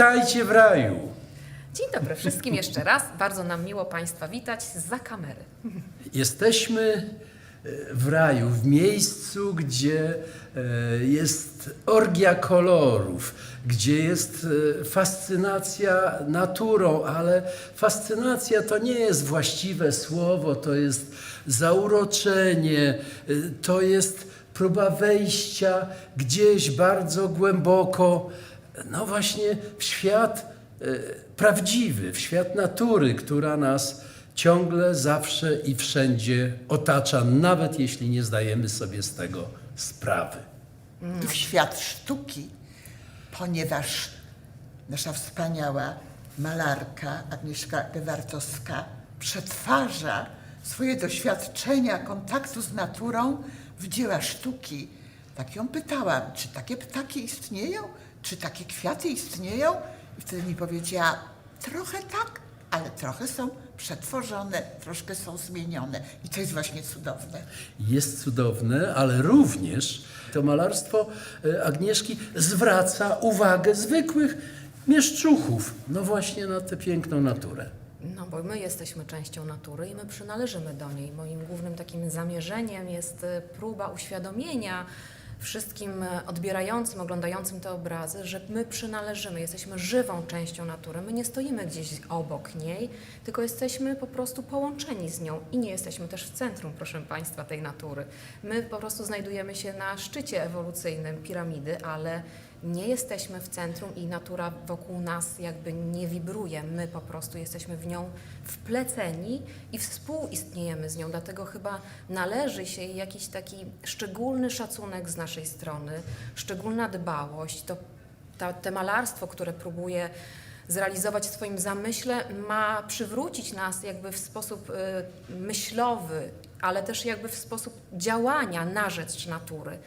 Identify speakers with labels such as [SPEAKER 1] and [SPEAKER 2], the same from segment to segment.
[SPEAKER 1] Witajcie w raju.
[SPEAKER 2] Dzień dobry wszystkim jeszcze raz. Bardzo nam miło Państwa witać za kamery.
[SPEAKER 1] Jesteśmy e, w raju, w miejscu, gdzie e, jest orgia kolorów, gdzie jest e, fascynacja naturą, ale fascynacja to nie jest właściwe słowo, to jest zauroczenie, to jest próba wejścia gdzieś bardzo głęboko, no właśnie w świat e, prawdziwy, w świat natury, która nas ciągle, zawsze i wszędzie otacza, nawet jeśli nie zdajemy sobie z tego sprawy.
[SPEAKER 3] w świat sztuki, ponieważ nasza wspaniała malarka Agnieszka Gewartowska przetwarza swoje doświadczenia kontaktu z naturą w dzieła sztuki. Tak ją pytałam, czy takie ptaki istnieją? Czy takie kwiaty istnieją? I wtedy mi powiedziała, trochę tak, ale trochę są przetworzone, troszkę są zmienione. I to jest właśnie cudowne.
[SPEAKER 1] Jest cudowne, ale również to malarstwo e, Agnieszki zwraca uwagę zwykłych mieszczuchów, no właśnie na tę piękną naturę.
[SPEAKER 2] No bo my jesteśmy częścią natury i my przynależymy do niej. Moim głównym takim zamierzeniem jest e, próba uświadomienia wszystkim e, odbierającym, oglądającym te obrazy, że my przynależymy, jesteśmy żywą częścią natury. My nie stoimy gdzieś obok niej, tylko jesteśmy po prostu połączeni z nią i nie jesteśmy też w centrum, proszę Państwa, tej natury. My po prostu znajdujemy się na szczycie ewolucyjnym piramidy, ale nie jesteśmy w centrum i natura wokół nas jakby nie wibruje. My po prostu jesteśmy w nią wpleceni i współistniejemy z nią. Dlatego chyba należy się jej jakiś taki szczególny szacunek z naszej strony, szczególna dbałość. To ta, te malarstwo, które próbuje zrealizować w swoim zamyśle, ma przywrócić nas jakby w sposób y, myślowy, ale też jakby w sposób działania na rzecz natury.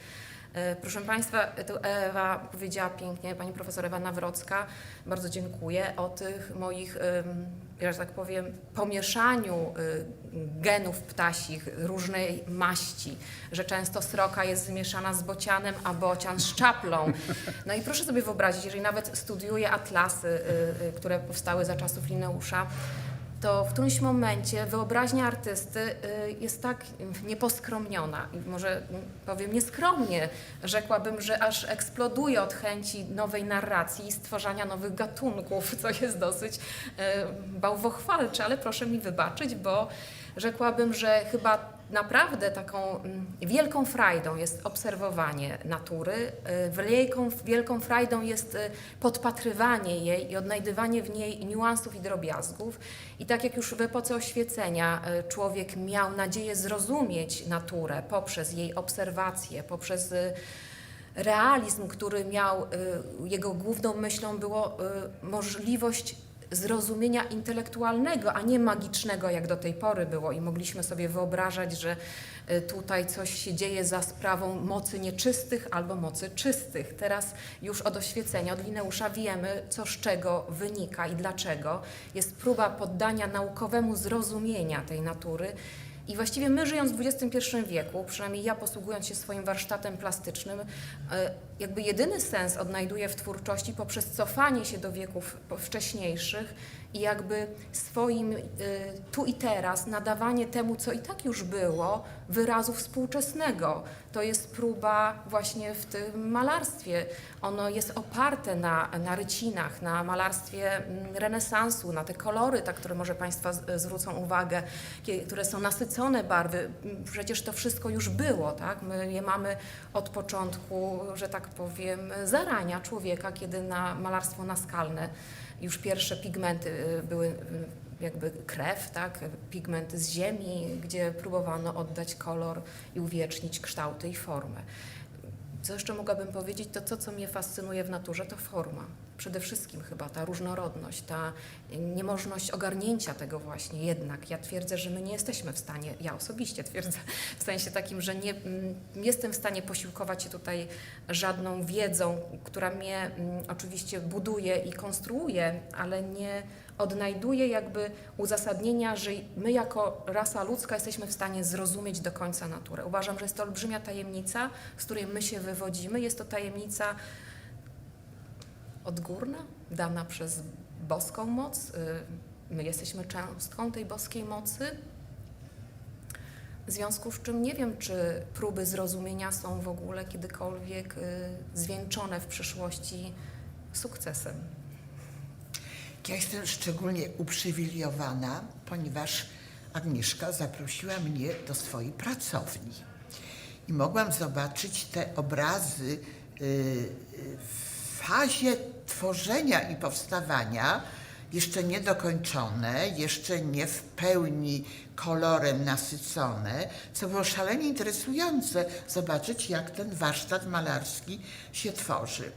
[SPEAKER 2] E, Proszę Państwa, tu Ewa powiedziała pięknie, pani profesor Ewa Nawrocka, bardzo dziękuję, o tych moich, że tak powiem, pomieszaniu y, genów ptasich różnej maści, że często sroka jest zmieszana z bocianem, a bocian z czaplą. No i proszę sobie wyobrazić, jeżeli nawet studiuję atlasy, y, y, które powstały za czasów Lineusza, to w którymś momencie wyobraźnia artysty y, jest tak nieposkromniona może powiem nieskromnie, rzekłabym, że aż eksploduje od chęci nowej narracji i stwarzania nowych gatunków, co jest dosyć y, bałwochwalcze, ale proszę mi wybaczyć, bo rzekłabym, że chyba naprawdę taką mm, wielką frajdą jest obserwowanie natury, y, wielką, wielką frajdą jest y, podpatrywanie jej i odnajdywanie w niej niuansów i drobiazgów. I tak jak już w epoce oświecenia y, człowiek miał nadzieję zrozumieć naturę poprzez jej obserwacje, poprzez realizm, który miał, jego główną myślą było możliwość zrozumienia intelektualnego, a nie magicznego, jak do tej pory było. I mogliśmy sobie wyobrażać, że y, tutaj coś się dzieje za sprawą mocy nieczystych albo mocy czystych. Teraz już od oświecenia, od Lineusza wiemy, co z czego wynika i dlaczego. Jest próba poddania naukowemu zrozumienia tej natury. I właściwie my żyjąc w XXI wieku, przynajmniej ja posługując się swoim warsztatem plastycznym, e, jakby jedyny sens odnajduję w twórczości poprzez cofanie się do wieków wcześniejszych i jakby swoim e, tu i teraz nadawanie temu, co i tak już było, wyrazu współczesnego. To jest próba właśnie w tym malarstwie. Ono jest oparte na, na rycinach, na malarstwie mm, renesansu, na te kolory, tak, które może Państwa zwrócą uwagę, które są nasycone barwy. Mm, Przecież to wszystko już było, tak? My je mamy od początku, że tak powiem, zarania człowieka, kiedy na malarstwo naskalne już pierwsze pigmenty y, były y, jakby krew, tak? pigmenty z ziemi, gdzie próbowano oddać kolor i uwiecznić kształty i formę. Co jeszcze mogłabym powiedzieć, to to, co mnie fascynuje w naturze, to forma. Przede wszystkim chyba ta różnorodność, ta niemożność ogarnięcia tego właśnie. Jednak ja twierdzę, że my nie jesteśmy w stanie, ja osobiście twierdzę, w sensie takim, że nie mm, jestem w stanie posiłkować się tutaj żadną wiedzą, która mnie mm, oczywiście buduje i konstruuje, ale nie odnajduje jakby uzasadnienia, że my jako rasa ludzka jesteśmy w stanie zrozumieć do końca naturę. Uważam, że jest to olbrzymia tajemnica, z której my się wywodzimy. Jest to tajemnica odgórna, dana przez boską moc. Y, My jesteśmy cząstką tej boskiej mocy. W związku z czym nie wiem, czy próby zrozumienia są w ogóle kiedykolwiek y, zwieńczone w przyszłości sukcesem.
[SPEAKER 3] Ja jestem szczególnie uprzywilejowana, ponieważ Agnieszka zaprosiła mnie do swojej pracowni. I mogłam zobaczyć te obrazy y, w fazie tworzenia i powstawania, jeszcze niedokończone, jeszcze nie w pełni kolorem nasycone, co było szalenie interesujące zobaczyć, jak ten warsztat malarski się tworzy.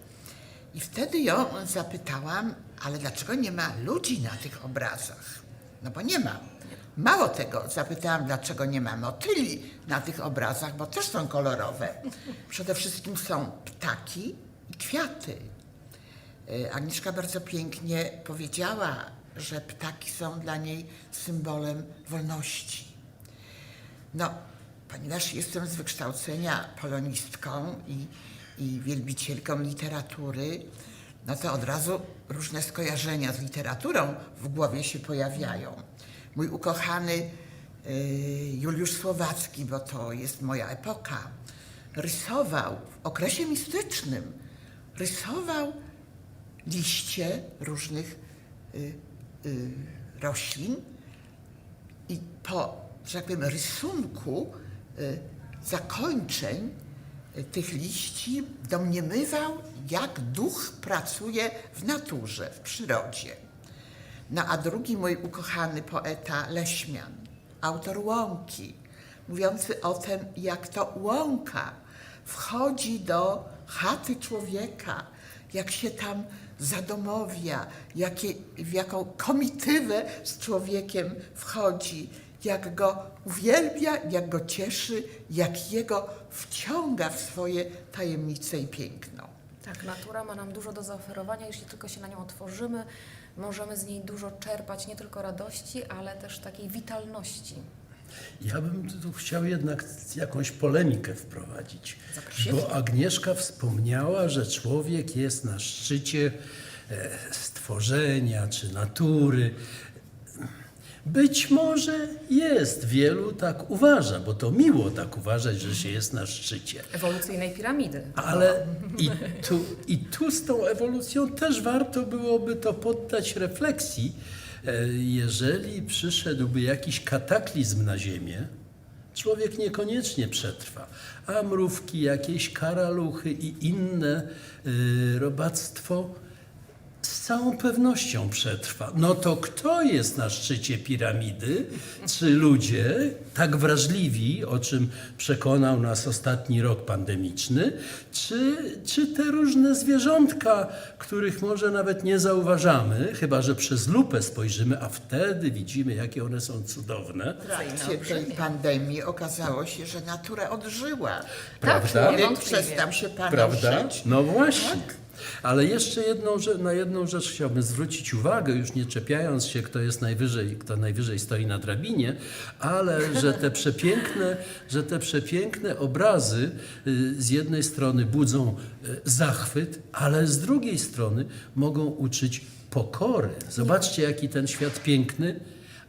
[SPEAKER 3] I wtedy ją zapytałam, ale dlaczego nie ma ludzi na tych obrazach? No bo nie ma. Mało tego, zapytałam, dlaczego nie ma motyli na tych obrazach, bo też są kolorowe. Przede wszystkim są ptaki i kwiaty. Y, Agnieszka bardzo pięknie powiedziała, że ptaki są dla niej symbolem wolności. No, ponieważ jestem z wykształcenia polonistką i, i wielbicielką literatury, no to od razu różne skojarzenia z literaturą w głowie się pojawiają. Mój ukochany y, Juliusz Słowacki, bo to jest moja epoka, rysował w okresie mistycznym, rysował liście różnych y, y, roślin i po, że tak powiem, rysunku y, zakończeń y, tych liści domniemywał, jak duch pracuje w naturze, w przyrodzie. No a drugi mój ukochany poeta Leśmian, autor Łąki, mówiący o tym, jak to łąka wchodzi do chaty człowieka, jak się tam zadomowia, jakie, w jaką komitywę z człowiekiem wchodzi, jak go uwielbia, jak go cieszy, jak jego wciąga w swoje tajemnice i piękno.
[SPEAKER 2] Tak, natura ma nam dużo do zaoferowania, jeśli tylko się na nią otworzymy, możemy z niej dużo czerpać, nie tylko radości, ale też takiej witalności.
[SPEAKER 1] Ja bym tu chciał jednak jakąś polemikę wprowadzić, bo Agnieszka wspomniała, że człowiek jest na szczycie e, stworzenia czy natury. Być może jest, wielu tak uważa, bo to miło tak uważać, że się jest na szczycie.
[SPEAKER 2] Ewolucyjnej piramidy.
[SPEAKER 1] Ale i tu, i tu z tą ewolucją też warto byłoby to poddać refleksji. E, Jeżeli przyszedłby jakiś kataklizm na Ziemię, człowiek niekoniecznie przetrwa, a mrówki, jakieś karaluchy i inne y, robactwo z całą pewnością przetrwa. No to kto jest na szczycie piramidy? Czy ludzie tak wrażliwi, o czym przekonał nas ostatni rok pandemiczny, czy, czy te różne zwierzątka, których może nawet nie zauważamy, chyba że przez lupę spojrzymy, a wtedy widzimy, jakie one są cudowne.
[SPEAKER 3] W trakcie tej pandemii okazało się, że natura odżyła.
[SPEAKER 1] Prawda?
[SPEAKER 3] Człowiek przestał się
[SPEAKER 1] Prawda?
[SPEAKER 3] panoszyć.
[SPEAKER 1] No właśnie. Ale jeszcze jedną, na jedną rzecz chciałbym zwrócić uwagę, już nie czepiając się, kto jest najwyżej, kto najwyżej stoi na drabinie, ale że te przepiękne, że te przepiękne obrazy y, z jednej strony budzą y, zachwyt, ale z drugiej strony mogą uczyć pokory. Zobaczcie, jaki ten świat piękny,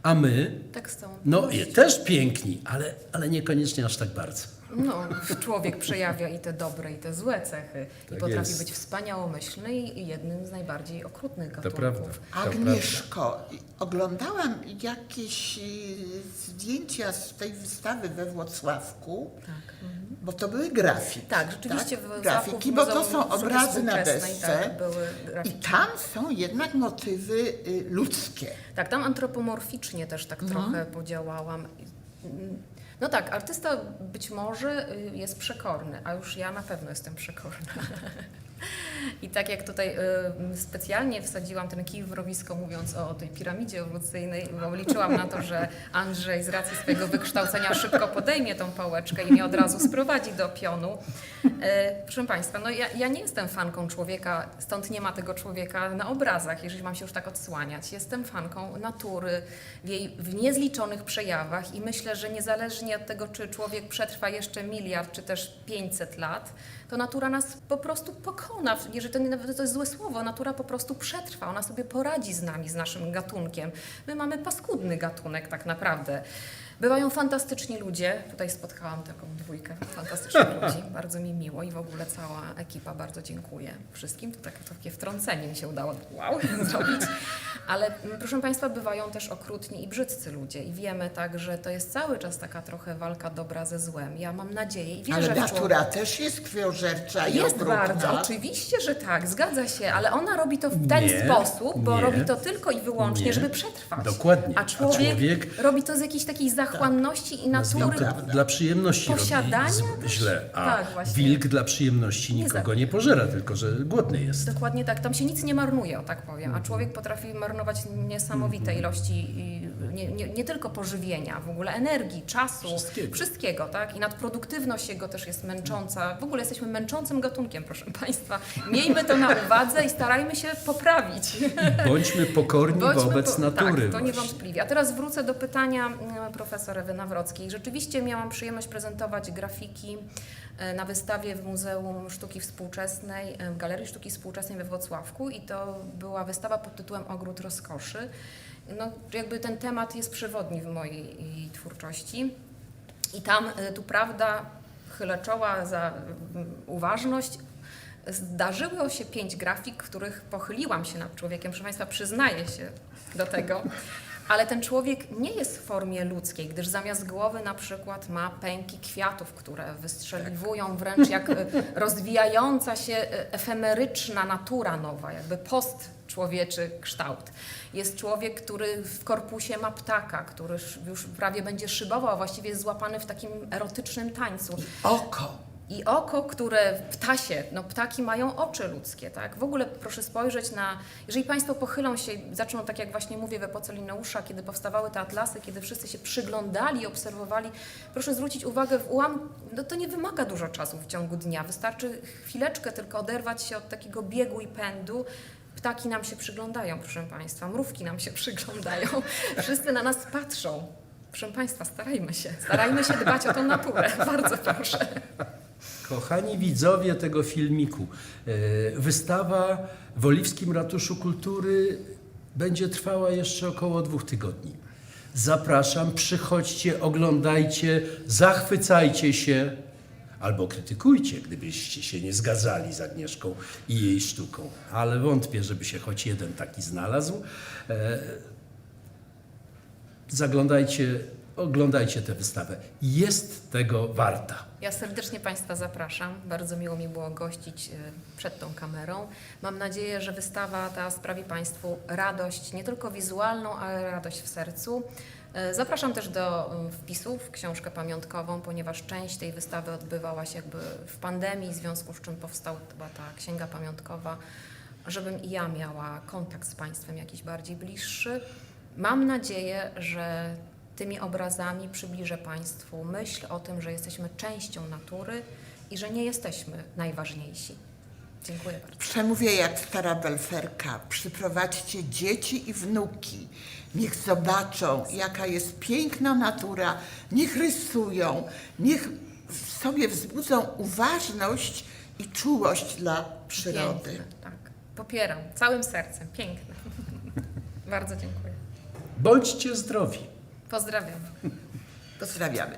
[SPEAKER 1] a my,
[SPEAKER 2] Tak całą
[SPEAKER 1] no też piękni, ale, ale niekoniecznie aż tak bardzo.
[SPEAKER 2] No, człowiek przejawia i te dobre, i te złe cechy. I
[SPEAKER 1] Tak
[SPEAKER 2] potrafi
[SPEAKER 1] jest.
[SPEAKER 2] być wspaniałomyślny i jednym z najbardziej okrutnych
[SPEAKER 1] To
[SPEAKER 2] gatunków.
[SPEAKER 1] prawda. To
[SPEAKER 3] Agnieszko, oglądałam jakieś y, zdjęcia z tej wystawy we Włocławku,
[SPEAKER 2] Tak.
[SPEAKER 3] bo to były grafiki.
[SPEAKER 2] Tak, rzeczywiście w Wrocławku
[SPEAKER 3] grafiki, bo to są obrazy na
[SPEAKER 2] Współczesnej,
[SPEAKER 3] desce.
[SPEAKER 2] Tak, były
[SPEAKER 3] I
[SPEAKER 2] grafiki.
[SPEAKER 3] tam są jednak motywy y, ludzkie.
[SPEAKER 2] Tak, tam antropomorficznie też tak
[SPEAKER 3] Mhm.
[SPEAKER 2] trochę podziałałam. No tak, artysta być może y, jest przekorny, a już ja na pewno jestem przekorna. I tak jak tutaj y, specjalnie wsadziłam ten kij w mrowisko, mówiąc o tej piramidzie ewolucyjnej, bo liczyłam na to, że Andrzej z racji swojego wykształcenia szybko podejmie tą pałeczkę i mnie od razu sprowadzi do pionu. E, proszę Państwa, no ja, ja nie jestem fanką człowieka, stąd nie ma tego człowieka na obrazach, jeżeli mam się już tak odsłaniać. Jestem fanką natury w jej w niezliczonych przejawach i myślę, że niezależnie od tego, czy człowiek przetrwa jeszcze miliard, czy też 500 lat, to natura nas po prostu pokona. Jeżeli to, to jest złe słowo, natura po prostu przetrwa, ona sobie poradzi z nami, z naszym gatunkiem. My mamy paskudny gatunek tak naprawdę. Bywają fantastyczni ludzie. Tutaj spotkałam taką dwójkę fantastycznych ludzi. Bardzo mi miło i w ogóle cała ekipa bardzo dziękuję wszystkim. To takie, takie wtrącenie mi się udało wow, zrobić. Ale mm, proszę Państwa, bywają też okrutni i brzydcy ludzie i wiemy tak, że to jest cały czas taka trochę walka dobra ze złem. Ja mam nadzieję i wierzę
[SPEAKER 3] Ale
[SPEAKER 2] w człowieka.
[SPEAKER 3] natura też jest krwiożercza i
[SPEAKER 2] Jest
[SPEAKER 3] okrutna.
[SPEAKER 2] bardzo, oczywiście, że tak, zgadza się, ale ona robi to w ten
[SPEAKER 1] Nie,
[SPEAKER 2] sposób, bo
[SPEAKER 1] nie.
[SPEAKER 2] robi to tylko i wyłącznie,
[SPEAKER 1] Nie.
[SPEAKER 2] żeby przetrwać.
[SPEAKER 1] Dokładnie.
[SPEAKER 2] A
[SPEAKER 1] A
[SPEAKER 2] człowiek,
[SPEAKER 1] człowiek-
[SPEAKER 2] robi to z jakiejś takiej zachłanności i
[SPEAKER 1] Nazwijmy
[SPEAKER 2] natury.
[SPEAKER 1] to dla przyjemności
[SPEAKER 2] Posiadania
[SPEAKER 1] robi źle, a
[SPEAKER 2] Tak,
[SPEAKER 1] wilk dla przyjemności
[SPEAKER 2] Nie
[SPEAKER 1] nikogo
[SPEAKER 2] za-
[SPEAKER 1] nie pożera, tylko że głodny jest.
[SPEAKER 2] Dokładnie tak, tam się nic nie marnuje, o tak powiem,
[SPEAKER 1] Mhm.
[SPEAKER 2] a człowiek potrafi marnować niesamowite ilości i nie, nie, nie tylko pożywienia, w ogóle energii, czasu,
[SPEAKER 1] Wszystkiego.
[SPEAKER 2] wszystkiego, tak? I nadproduktywność jego też jest męcząca. W ogóle jesteśmy męczącym gatunkiem, proszę Państwa. Miejmy to na uwadze i starajmy się poprawić.
[SPEAKER 1] Bądźmy pokorni
[SPEAKER 2] Bądźmy
[SPEAKER 1] wobec
[SPEAKER 2] po-
[SPEAKER 1] natury.
[SPEAKER 2] Tak, to niewątpliwie. A teraz wrócę do pytania mm, profesor Ewy Nawrockiej. Rzeczywiście miałam przyjemność prezentować grafiki e, na wystawie w Muzeum Sztuki Współczesnej, e, w Galerii Sztuki Współczesnej we Wrocławku i to była wystawa pod tytułem Ogród Rozkoszy. No, jakby ten temat jest przewodni w mojej twórczości. I tam e, tu prawda, chylę czoła za mm, uważność. Zdarzyło się pięć grafik, których pochyliłam się nad człowiekiem. Proszę Państwa, przyznaję się do tego. Ale ten człowiek nie jest w formie ludzkiej, gdyż zamiast głowy na przykład ma pęki kwiatów, które wystrzeliwują wręcz jak e, rozwijająca się e, efemeryczna natura nowa, jakby post człowieczy kształt. Jest człowiek, który w korpusie ma ptaka, który już prawie będzie szybował, a właściwie jest złapany w takim erotycznym tańcu.
[SPEAKER 3] Oko.
[SPEAKER 2] I oko, które ptasie, no ptaki mają oczy ludzkie, tak? W ogóle proszę spojrzeć na, jeżeli Państwo pochylą się, zaczną tak jak właśnie mówię w epoce Linneusza, kiedy powstawały te atlasy, kiedy wszyscy się przyglądali, obserwowali, proszę zwrócić uwagę w ułam, no to nie wymaga dużo czasu w ciągu dnia, wystarczy chwileczkę tylko oderwać się od takiego biegu i pędu, Ptaki nam się przyglądają, proszę Państwa, mrówki nam się przyglądają, wszyscy na nas patrzą. Proszę Państwa, starajmy się, starajmy się dbać o tą naturę, bardzo proszę.
[SPEAKER 1] Kochani widzowie tego filmiku, e, wystawa w Oliwskim Ratuszu Kultury będzie trwała jeszcze około dwóch tygodni. Zapraszam, przychodźcie, oglądajcie, zachwycajcie się albo krytykujcie, gdybyście się nie zgadzali z Agnieszką i jej sztuką. Ale wątpię, żeby się choć jeden taki znalazł. E, Zaglądajcie, oglądajcie tę wystawę. Jest tego warta.
[SPEAKER 2] Ja serdecznie Państwa zapraszam. Bardzo miło mi było gościć e, przed tą kamerą. Mam nadzieję, że wystawa ta sprawi Państwu radość, nie tylko wizualną, ale radość w sercu. E, Zapraszam też do e, wpisów w książkę pamiątkową, ponieważ część tej wystawy odbywała się jakby w pandemii, w związku z czym powstała ta księga pamiątkowa, żebym i ja miała kontakt z Państwem jakiś bardziej bliższy. Mam nadzieję, że tymi obrazami przybliżę Państwu myśl o tym, że jesteśmy częścią natury i że nie jesteśmy najważniejsi. Dziękuję bardzo.
[SPEAKER 3] Przemówię jak stara belferka. Przyprowadźcie dzieci i wnuki. Niech zobaczą, jaka jest piękna natura. Niech rysują. Niech w sobie wzbudzą uważność i czułość dla przyrody.
[SPEAKER 2] Piękne, tak. Popieram całym sercem. Piękne. bardzo dziękuję.
[SPEAKER 1] Bądźcie zdrowi.
[SPEAKER 2] Pozdrawiam.
[SPEAKER 3] Pozdrawiamy.